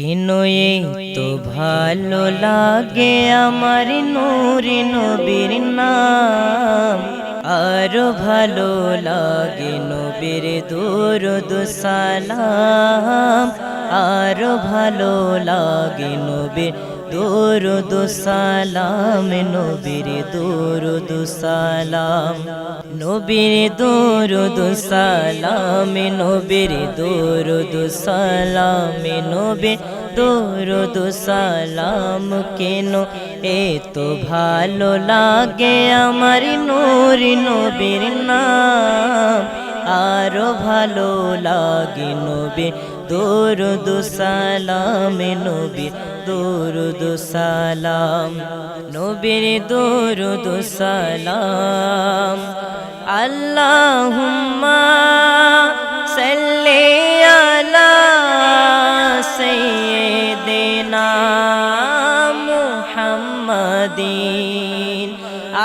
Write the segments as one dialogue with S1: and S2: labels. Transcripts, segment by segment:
S1: কেন এই তো ভালো লাগে আমার নূরি নবীর নাম। আরও ভালো লাগে নবীর দুরুদ সালাম। আরও ভালো লাগে নবীর দুরুদ সালাম, নবীর দুরুদ সালাম। নবীর দুরুদ সালাম, নবীর দুরুদ সালাম। নবীর দুরুদ সালাম কেন? এত ভালো লাগে আমার নূর নবীর নাম। আরও ভালো লাগে নবী দুরুদ সালাম নবী দুরুদ সালাম নবীর দুরুদ সালাম। আল্লাহুম্মা সাল্লি আলা সাইয়্যিদিনা মুহাম্মাদিন।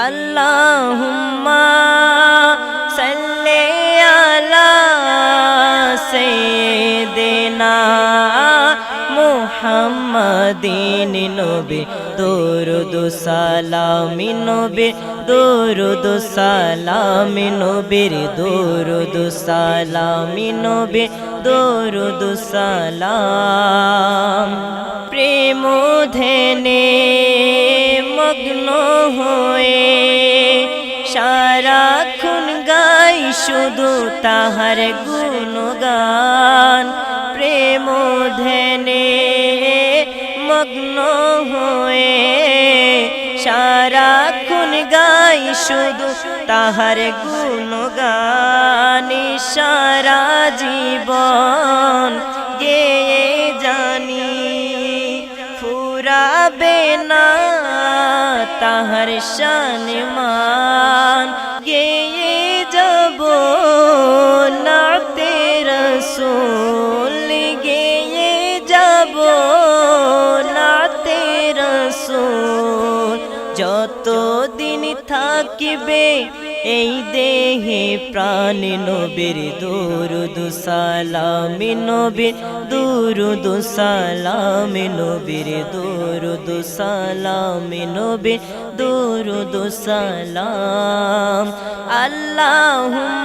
S1: আল্লাহুম্মা সাল্লি আলা সাইয়্যিদিনা মুহাম্মাদিন নবী, দরুদ সালাম নবী, দরুদ সালাম নবীর দরুদ সালাম নবী, দরুদ সালাম। প্রেম ধেনে মগ্ন হয়ে সারাক্ষণ গাই শুধু তাহার গুণগান। প্রেম ধেনে মগ্ন হয়ে সারাক্ষণ গাই শুধু তাহার গুণগান, সারা জীবন গেয়ে জানি ফুরাবে না তাহার শানমান গেয়ে যাব না তেরা যত দিন থাকিবে? এই দেহে প্রাণ নবীর দুরুদ সালাম, নবীর দুরুদ সালাম, নবীর দুরুদ সালাম, নবীর দুরুদ সালাম। আল্লাহুম্মা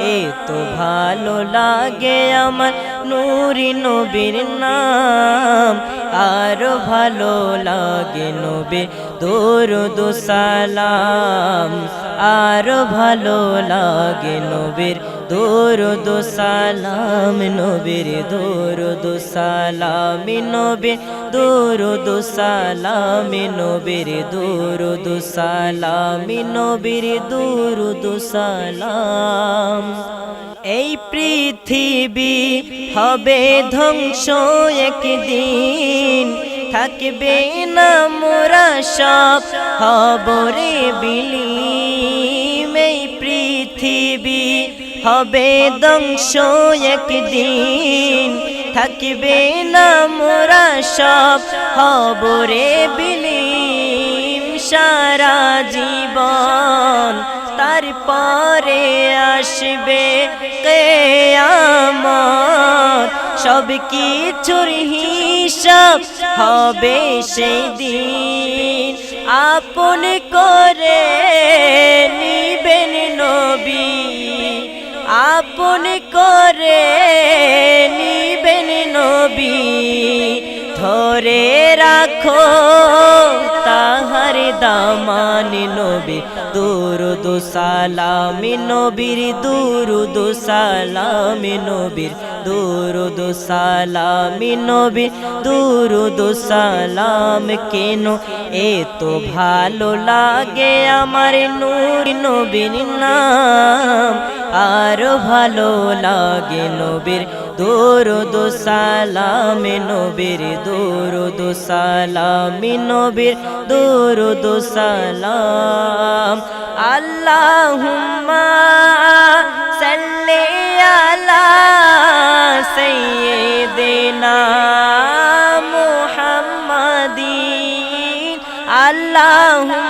S1: এত ভালো লাগে আমার নূরি নবীর নাম। আর ভালো লাগে নবী দরুদ সালাম। আর ভালো লাগে নবীর দরুদ সালাম। নবীর দরুদ সালাম, নবীর দরুদ সালাম, নবীর দরুদ সালাম, নবীর দরুদ সালাম। এই পৃথিবী হবে ধ্বংস একদিন। থাকবে না মোরা সব হবরে বিলীম এই পৃথিবী হবে ধ্বংস একদিন। থাকবে না মোরা সব হবরে বিলীম সারা জীবন তারপরে আসবে কেয়ামত। সব কিছুর হিসাব হবে সেই দিন আপন করে নিবেন নবী। আপন করে নিবেন নবী। ধরে রাখো তাহার দামান নবী। দুরুদ দুরুদু সালামি, নবীর দুরুদু সালামি, নবীর দুরুদু সালামি, নবীর দুরুদু সালাম। কেন এ তো ভালো লাগে আমার নূর নবীর নাম? আর ভালো লাগে নবীর দুরুদু সালামি, নবীর দুরুদু সালামি, নবীর দুরুদু সালাম। আল্লাহুম্মা সাল্লি আলা সাইয়্যিদিনা মুহাম্মাদিন। আল্লাহুম্মা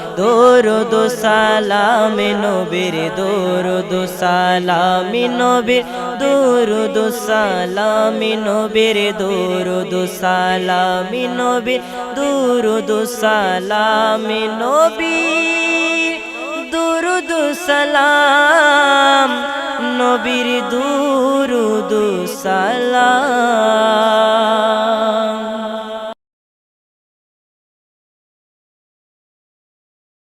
S1: দরুদ সালামে নবীর, দরুদ সালামি নবীর, দরুদ সালামি নবীর, দরুদ সালামি নবীর, দরুদ সালামি নবীর, দরুদ সালাম নবীর, দুরুদ সালাম